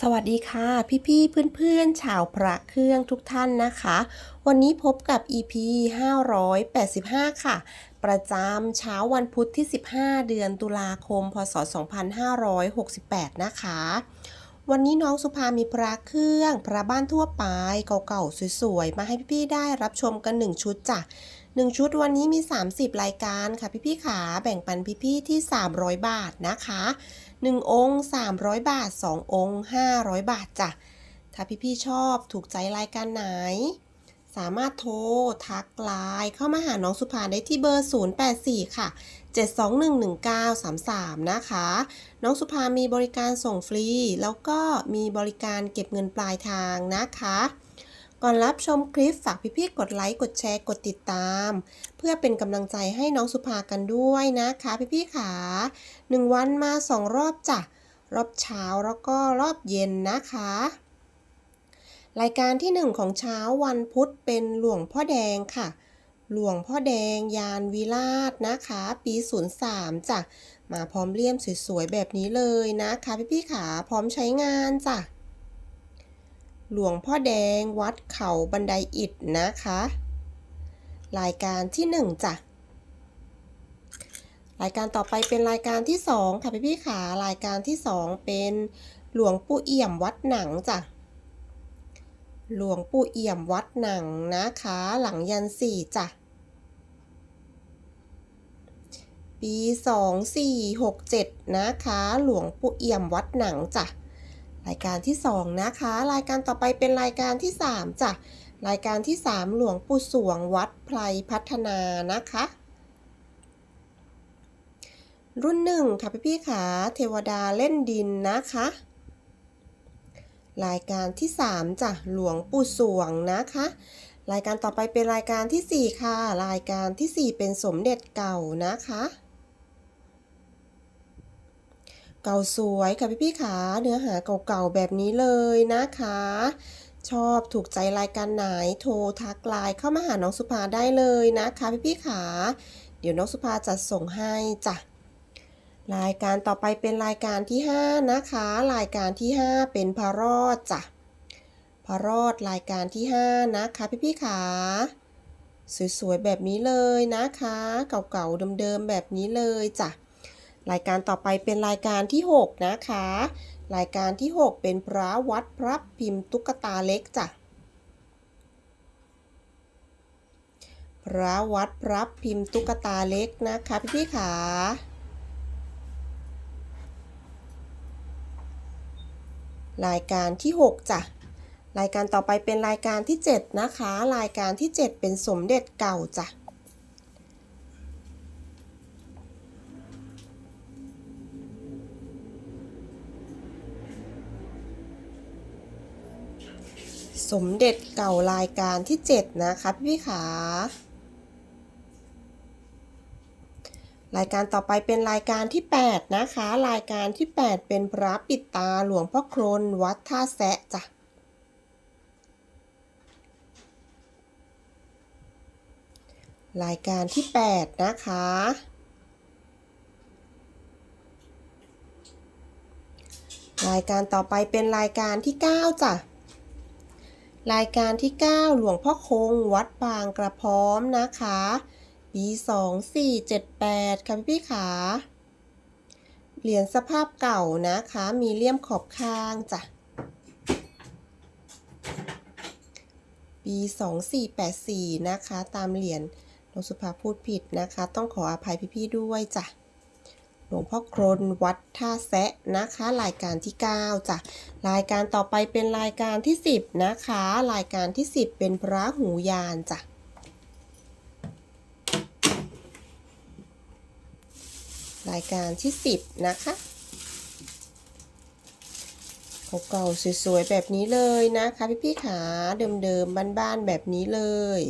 สวัสดีค่ะ พี่ๆเพื่อนๆชาวพระเครื่องทุกท่านนะคะ วันนี้พบกับ EP 585 ค่ะ ประจำเช้าวันพุธที่ 15 เดือนตุลาคม พศ 2568 นะคะ วันนี้น้องสุภามีพระเครื่อง พระบ้านทั่วไปเก่าๆ สวยๆ มาให้พี่ๆได้รับชมกัน 1 ชุดจ้ะ1 ชุดวันนี้มี 30 รายการค่ะพี่ๆขาแบ่งปันพี่ๆที่ 300 บาทนะคะ 1 องค์ 300 บาท 2 องค์ 500 บาทจ้ะ ถ้าพี่ๆชอบถูกใจรายการไหน สามารถโทร ทักไลน์เข้ามาหาน้องสุภาได้ที่เบอร์ 084 ค่ะ 7211933 นะคะ น้องสุภามีบริการส่งฟรี แล้วก็มีบริการเก็บเงินปลายทางนะคะ ก่อนรับชมคลิปฝากพี่ๆกดไลค์ กดแชร์ กดติดตาม เพื่อเป็นกำลังใจให้น้องสุภากันด้วยนะคะพี่ๆขาหนึ่งวันมาสองรอบจ้ะ รอบเช้าแล้วก็รอบเย็นนะคะ รายการที่หนึ่งของเช้าวันพุธเป็นหลวงพ่อแดงค่ะ หลวงพ่อแดงยานวิราชนะคะ ปี 03จ้ะ มาพร้อมเลี่ยมสวยๆแบบนี้เลยนะคะพี่ๆขาพร้อมใช้งานจ้ะ หลวงพ่อแดงวัดเขาบันไดอิฐนะคะ รายการที่หนึ่งจ้ะรายการต่อไปเป็นรายการที่ 2 ค่ะพี่พี่ขารายการที่ 2 เป็นหลวงปู่เอี่ยมวัดหนังจ้ะหลวงปู่เอี่ยมวัดหนังนะคะ หลังยันสี่จ้ะปี 2467 นะคะ หลวงปู่เอี่ยมวัดหนังจ้ะ รายการที่ 2 นะคะ รายการต่อไปเป็นรายการที่ 3จ้ะรายการที่ 3 หลวงปู่สวงวัดไพรพัฒนานะคะ รุ่นหนึ่งค่ะพี่พี่ขาเทวดาเล่นดินนะคะ รายการที่ 3จ้ะหลวงปู่สวงนะคะ รายการต่อไปเป็นรายการที่ 4 ค่ะ รายการที่ 4 เป็นสมเด็จเก่านะคะ เก่าสวยค่ะพี่พี่ขาเนื้อหาเก่าๆแบบนี้เลยนะคะ ชอบถูกใจรายการไหนโทรทักไลน์เข้ามาหาน้องสุภาได้เลยนะคะพี่พี่ขาเดี๋ยวน้องสุภาจัดส่งให้จ้ะรายการต่อไปเป็นรายการที่ 5 นะคะ รายการที่ 5 เป็นพระรอดจ้ะพระรอดรายการที่ 5 นะคะพี่พี่ขาสวยๆแบบนี้เลยนะคะ เก่าๆเดิมๆแบบนี้เลยจ้ะ รายการต่อไปเป็นรายการที่ 6 นะคะ รายการที่ 6 เป็นพระวัดพระพิมพ์ตุ๊กตาเล็กจ้ะพระวัดพระพิมพ์ตุ๊กตาเล็กนะคะพี่พี่ๆขารายการที่ 6จ้ะ รายการต่อไปเป็นรายการที่ 7 นะคะ รายการที่ 7 เป็นสมเด็จเก่าจ้ะ สมเด็จเก่ารายการที่ 7 นะคะพี่ขารายการต่อไปเป็นรายการที่ 8 นะคะ รายการที่ 8 เป็นพระปิดตาหลวงพ่อโครนวัดท่าแซะจ้ะรายการที่ 8 นะคะ รายการต่อไปเป็นรายการที่ 9 จ้ะ รายการที่ 9 หลวงพ่อคง วัดบางกระพร้อมนะคะ ปี 2478 ค่ะพี่พี่ขา เหรียญสภาพเก่านะคะ มีเลี่ยมขอบข้างจ้ะ ปี 2484 นะคะ ตามเหรียญน้องสุภาพูดผิดนะคะ ต้องขออภัยพี่ๆด้วยจ้ะ หลวงพ่อครนวัดท่าแซะนะคะ รายการที่ 9จ้ะรายการต่อไปเป็นรายการที่ 10 นะคะ รายการที่ 10 เป็นพระหูยานจ้ะรายการที่ 10 นะคะเก่าๆสวยๆ แบบนี้เลยนะคะ พี่ๆขาเดิมๆบ้านๆแบบนี้เลย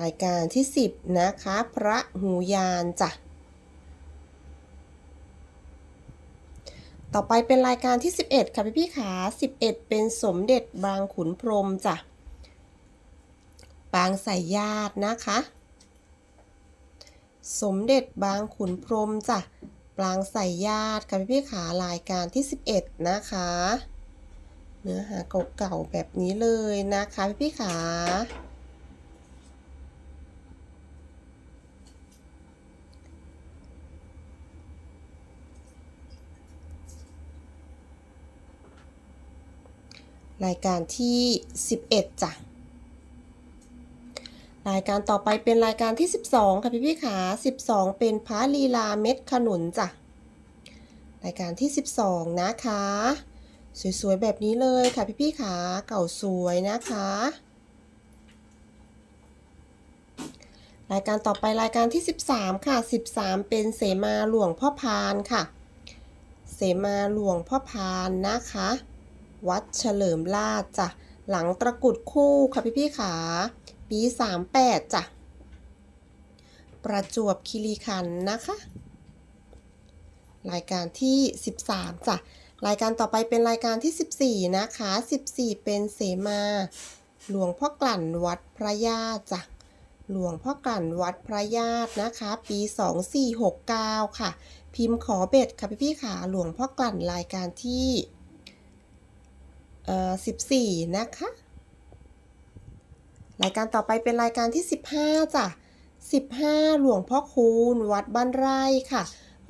รายการที่ 10 นะคะ พระหูยานจ้ะ ต่อไปเป็นรายการที่ 11 ค่ะพี่พี่ขา11 เป็นสมเด็จบางขุนพรมจ้ะปางสายญาตินะคะ สมเด็จบางขุนพรมจ้ะปรางใส่ญาติค่ะพี่ๆขารายการที่ 11 นะคะเนื้อหาเก่าๆแบบนี้เลยนะคะพี่ๆขา รายการที่ 11จ้ะรายการต่อไปเป็นรายการที่ 12 ค่ะพี่พี่ขา12 เป็นพระลีลาเม็ดขนุนจ้ะรายการที่ 12 นะคะ สวยๆ แบบนี้เลยค่ะพี่พี่ขาเก่าสวยนะคะ รายการต่อไปรายการที่ 13 ค่ะ 13 เป็นเสมาหลวงพ่อพานค่ะ เสมาหลวงพ่อพานนะคะ วัดเฉลิมราชจ้ะ หลังตะกุดคู่ค่ะพี่พี่ขาปี38จ้ะ ประจวบคีรีขันธ์นะคะ รายการที่13จ้ะ รายการต่อไปเป็นรายการที่14นะคะ14เป็นเสมา หลวงพ่อกลั่นวัดพระญาติจ้ะหลวงพ่อกลั่นวัดพระญาตินะคะ ปี 2469 ค่ะ พิมพ์ขอเบ็ดค่ะพี่พี่ขาหลวงพ่อกลั่นรายการที่ 14 นะคะ รายการต่อไปเป็นรายการที่ 15จ้ะ15 หลวงพ่อคูณ วัดบ้านไร่ค่ะ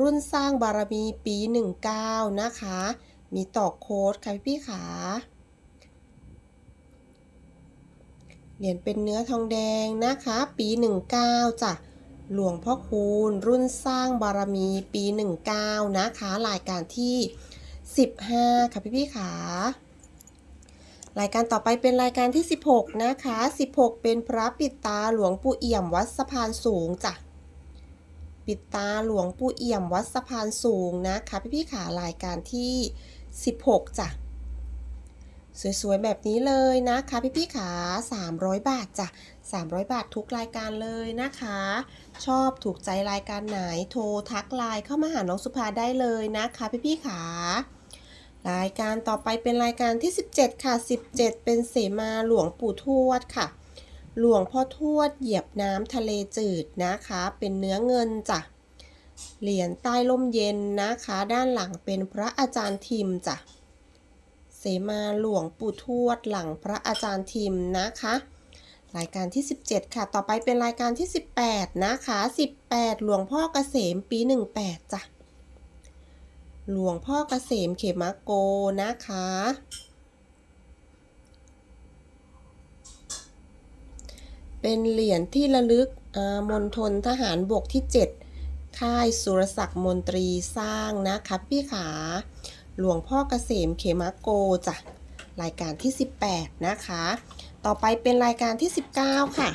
รุ่นสร้างบารมีปี 19 นะคะ มีต่อโค้ดค่ะพี่ขาเหรียญเป็นเนื้อทองแดงนะคะ ปี 19จ้ะหลวงพ่อคูณ รุ่นสร้างบารมีปี 19 นะคะ รายการที่ 15 ค่ะพี่ๆขา รายการต่อไปเป็นรายการที่ 16 นะคะ 16 เป็นพระปิดตาหลวงปู่เอี่ยมวัดสะพานสูงจ้ะ ปิดตาหลวงปู่เอี่ยมวัดสะพานสูงนะคะพี่พี่ขารายการที่ 16 จ้ะ สวยๆแบบนี้เลยนะคะพี่พี่ขา300 บาทจ้ะ 300 บาททุกรายการเลยนะคะ ชอบถูกใจรายการไหนโทรทักไลน์เข้ามาหาน้องสุภาได้เลยนะคะพี่พี่ขา รายการต่อไปเป็นรายการที่ 17 ค่ะ 17 เป็นเสมาหลวงปู่ทวดค่ะ หลวงพ่อทวดเหยียบน้ำทะเลจืดนะคะ เป็นเนื้อเงินจ้ะ เหรียญใต้ล่มเย็นนะคะ ด้านหลังเป็นพระอาจารย์ทิมจ้ะ เสมาหลวงปู่ทวดหลังพระอาจารย์ทิมนะคะ รายการที่ 17 ค่ะ ต่อไปเป็นรายการที่ 18 นะคะ 18 หลวงพ่อเกษมปี 18จ้ะ หลวงพ่อเกษมเขมโกนะคะ เป็นเหรียญที่ระลึกมณฑลทหารบกที่ 7 ค่ายสุรศักดิ์มนตรีสร้างนะคะพี่ขา หลวงพ่อเกษมเขมโกจ้ะ รายการที่ 18 นะคะ ต่อไปเป็นรายการที่ 19 ค่ะ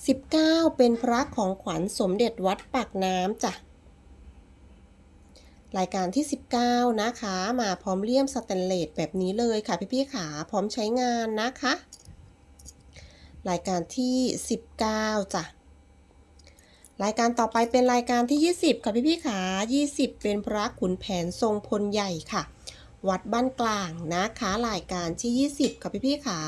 19 เป็นพระของขวัญสมเด็จวัดปากน้ำจ้ะ รายการที่ 19 นะคะ มาพร้อมเลี่ยมสแตนเลสแบบนี้เลยค่ะพี่ๆขาพร้อมใช้งานนะคะ รายการที่ 19จ้ะรายการต่อไปเป็นรายการที่ 20 ค่ะพี่ๆขา 20 เป็นพระขุนแผนทรงพลใหญ่ค่ะ วัดบ้านกลางนะคะ รายการที่ 20 ค่ะพี่ๆขา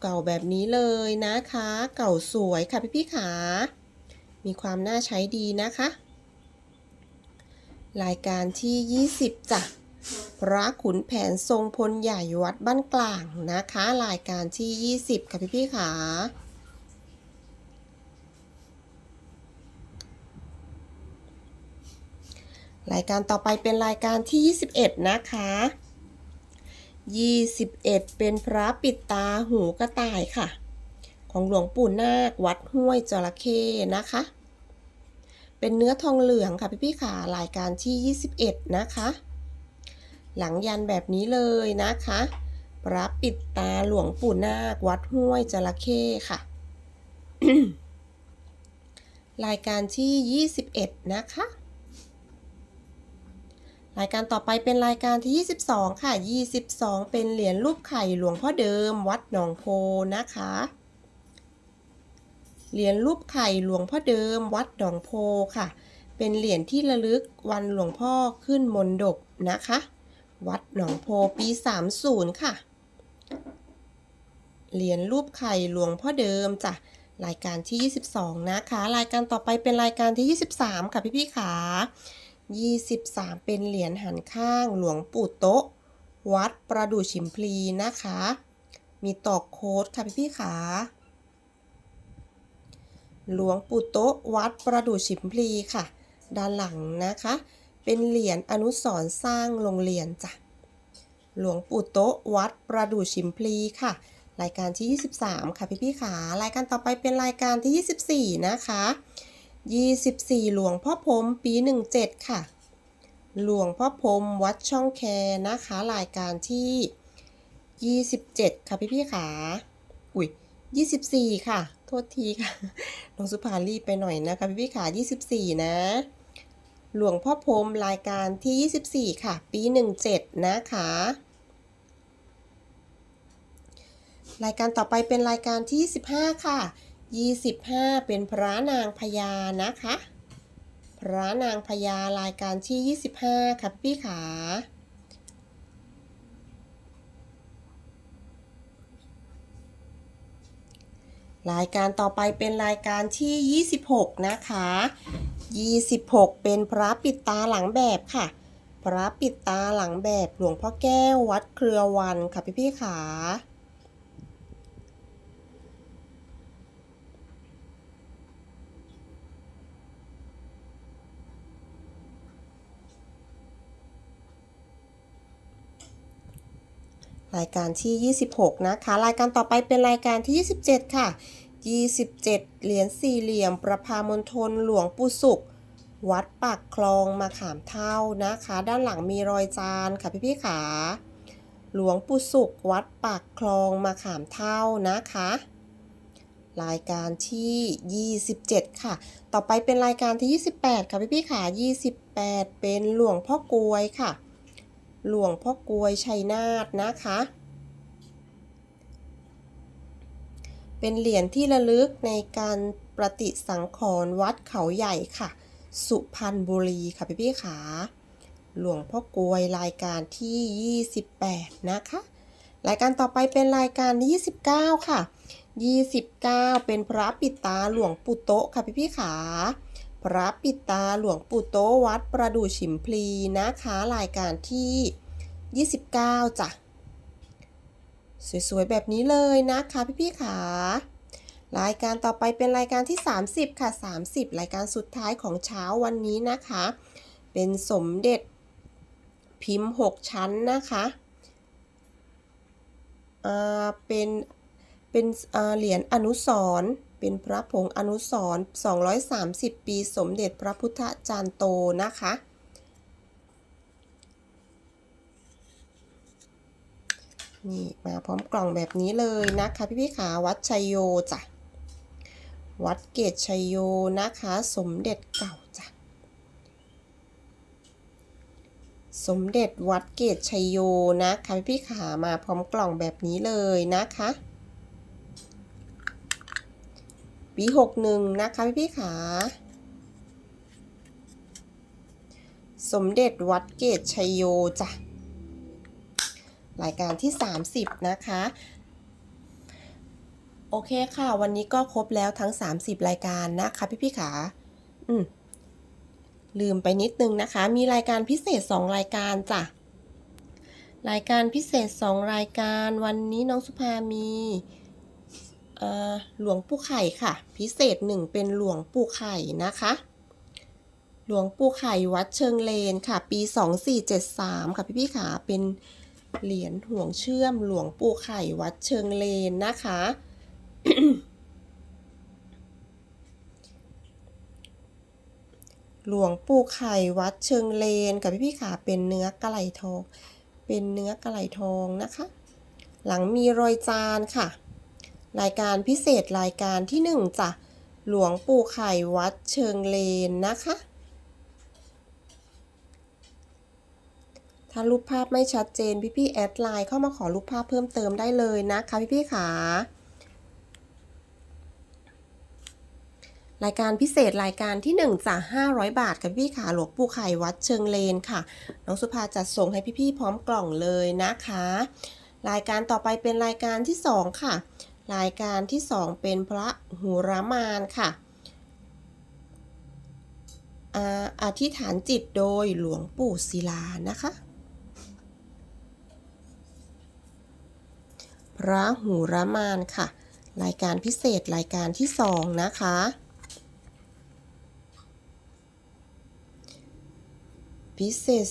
เก่าๆแบบนี้เลยนะคะ เก่าสวยค่ะพี่ๆขา มีความน่าใช้ดีนะคะ รายการที่ 20จ้ะพระขุนแผนทรงพลใหญ่วัดบ้านกลางนะคะ รายการที่ 20 ค่ะพี่พี่ขารายการต่อไปเป็นรายการที่ 21 นะคะ 21 เป็นพระปิดตาหูกระต่ายค่ะ ของหลวงปู่นาควัดห้วยจระเข้นะคะ เป็นเนื้อทองเหลืองค่ะพี่พี่ๆค่ะรายการที่ 21 นะคะ หลังยันแบบนี้เลยนะคะพระปิดตาหลวงปู่นาควัดห้วยจระเข้ค่ะ รายการที่ 21 นะคะ รายการต่อไปเป็นรายการที่ 22 ค่ะ 22 เป็นเหรียญรูปไข่หลวงพ่อเดิม วัดหนองโพนะคะ เหรียญรูปไข่หลวงพ่อเดิมวัดหนองโพค่ะ เป็นเหรียญที่ระลึกวันหลวงพ่อขึ้นมนดบนะคะ วัดหนองโพปี 30 ค่ะ เหรียญรูปไข่หลวงพ่อเดิมจ้ะ รายการที่ 22 นะคะ รายการต่อไปเป็นรายการที่ 23 ค่ะพี่ๆขา23 เป็นเหรียญหันข้างหลวงปู่โต๊ะ วัดประดู่ฉิมพลีนะคะ มีตอกโค้ดค่ะพี่ๆขา หลวงปู่โต๊ะวัดประดู่ฉิมพลีค่ะ ด้านหลังนะคะ เป็นเหรียญอนุสร์สร้างโรงเรียนจ้ะหลวงปู่โต๊ะวัดประดู่ฉิมพลีค่ะ รายการที่ 23 ค่ะพี่ๆขารายการต่อไปเป็นรายการที่ 24 นะคะ 24 หลวงพ่อพรมปี 17 ค่ะ หลวงพ่อพรมวัดช่องแคนะคะ รายการที่ 27 ค่ะพี่ๆขา อุ้ย24 ค่ะ โทษทีค่ะ น้องสุภารีไปหน่อยนะคะพี่ๆขา 24 นะ หลวงพ่อพรมรายการที่ 24 ค่ะ ปี 17 นะคะ รายการต่อไปเป็นรายการที่ 25 ค่ะ 25 เป็นพระนางพญานะคะ พระนางพญารายการที่ 25 ค่ะพี่ขา รายการต่อไปเป็นรายการที่ 26 นะคะ 26 เป็นพระปิดตาหลังแบบค่ะ พระปิดตาหลังแบบหลวงพ่อแก้ววัดเครือวันค่ะพี่พี่ขา รายการที่ 26 นะคะ รายการต่อไปเป็นรายการที่ 27 ค่ะ 27 เหรียญสี่เหลี่ยม ประพามณฑลหลวงปู่สุข วัดปากคลองมาขามเท่านะคะ ด้านหลังมีรอยจานค่ะพี่พี่ๆขาหลวงปู่สุข วัดปากคลองมาขามเท่านะคะ รายการที่ 27 ค่ะ ต่อไปเป็นรายการที่ 28 ค่ะพี่พี่ขา28 เป็นหลวงพ่อกลวยค่ะ หลวงพ่อกลวยชัยนาทนะคะ เป็นเหรียญที่ระลึกในการประติสังขรณ์วัดเขาใหญ่ค่ะ สุพรรณบุรีค่ะพี่พี่ขาหลวงพ่อกลวยรายการที่ 28 นะคะ รายการต่อไปเป็นรายการที่29 ค่ะ 29 เป็นพระปิดตาหลวงปู่โตะค่ะพี่พี่ขา พระปิตาหลวงปู่โตวัดประดู่ฉิมพลีนะคะรายการที่ 29จ้ะสวยๆแบบนี้เลยนะคะพี่ๆขารายการต่อไปเป็นรายการที่ 30 ค่ะ 30 รายการสุดท้ายของเช้าวันนี้นะคะ เป็นสมเด็จพิมพ์ 6 ชั้นนะคะอ่าเป็นเป็นเหรียญอนุสรณ์ เป็นพระผงอนุสรณ์230 ปีสมเด็จพระพุทธจารย์โตนะคะ นี่มาพร้อมกล่องแบบนี้เลยนะคะพี่พี่ขาวัดชัยโยจ้ะ วัดเกตชัยโยนะคะ สมเด็จเก่าจ้ะ สมเด็จวัดเกตชัยโยนะคะพี่พี่ขามาพร้อมกล่องแบบนี้เลยนะคะ ปีหกหนึ่งนะคะพี่พี่ขาสมเด็จวัดเกตชัยโยจ้ะรายการที่ 30 นะคะ โอเคค่ะ วันนี้ก็ครบแล้วทั้ง 30 รายการนะคะพี่พี่ขาอืมลืมไปนิดนึงนะคะ มีรายการพิเศษ 2 รายการจ้ะรายการพิเศษ 2 รายการ วันนี้น้องสุภามี หลวงปู่ไข่ค่ะ พิเศษ1เป็นหลวงปู่ไข่นะคะ หลวงปู่ไข่วัดเชิงเลนค่ะ ปี 2473 ค่ะพี่พี่ขาเป็นเหรียญห่วงเชื่อมหลวงปู่ไข่วัดเชิงเลนนะคะ หลวงปู่ไข่วัดเชิงเลนกับพี่พี่ขาเป็นเนื้อกระไหลทอง เป็นเนื้อกระไหลทองนะคะ หลังมีรอยจานค่ะ รายการพิเศษรายการที่หนึ่งจ้ะหลวงปู่ไข่วัดเชิงเลนนะคะ ถ้ารูปภาพไม่ชัดเจนพี่ๆแอดไลน์เข้ามาขอรูปภาพเพิ่มเติมได้เลยนะคะพี่ๆขารายการพิเศษรายการที่1จาก500 บาทค่ะพี่ขาหลวงปู่ไข่วัดเชิงเลนค่ะ น้องสุภาจัดส่งให้พี่ๆพร้อมกล่องเลยนะคะ รายการต่อไปเป็นรายการที่ 2 ค่ะ รายการที่ 2 เป็นพระหูรมานค่ะอธิษฐานจิตโดยหลวงปู่ศิลานะคะ พระหูรมานค่ะ รายการพิเศษรายการที่ 2 นะคะพิเศษ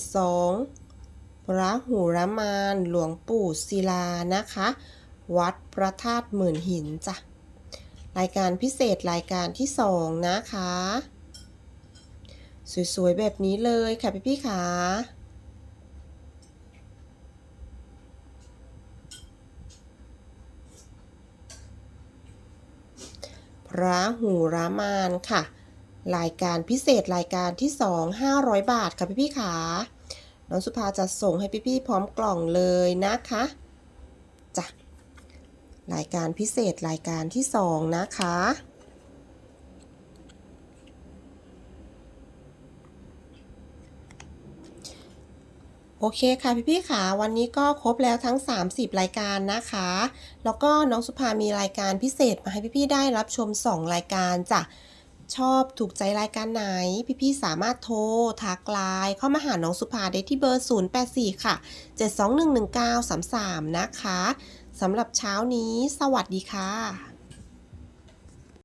2 พระหูรมานหลวงปู่ศิลานะคะ วัดพระธาตุหมื่นหินจ้ะ รายการพิเศษรายการที่2นะคะ สวยๆ แบบนี้เลยค่ะพี่ๆค่ะพระหูรามานค่ะ รายการพิเศษรายการที่สอ2 500 บาทค่ะพี่ๆค่ะน้องสุภาจะส่งให้พี่ๆพร้อมกล่องเลยนะคะ รายการพิเศษรายการที่ 2 นะคะ โอเคค่ะพี่ๆค่ะวันนี้ก็ครบแล้วทั้ง 30 รายการนะคะ แล้วก็น้องสุภามีรายการพิเศษมาให้พี่ๆได้รับชม 2 รายการจ้ะชอบถูกใจรายการไหน พี่ๆ สามารถโทรทักไลน์เข้ามาหาน้องสุภาได้ที่เบอร์ 084 ค่ะ 7211933 นะคะ สำหรับเช้านี้ สวัสดีค่ะ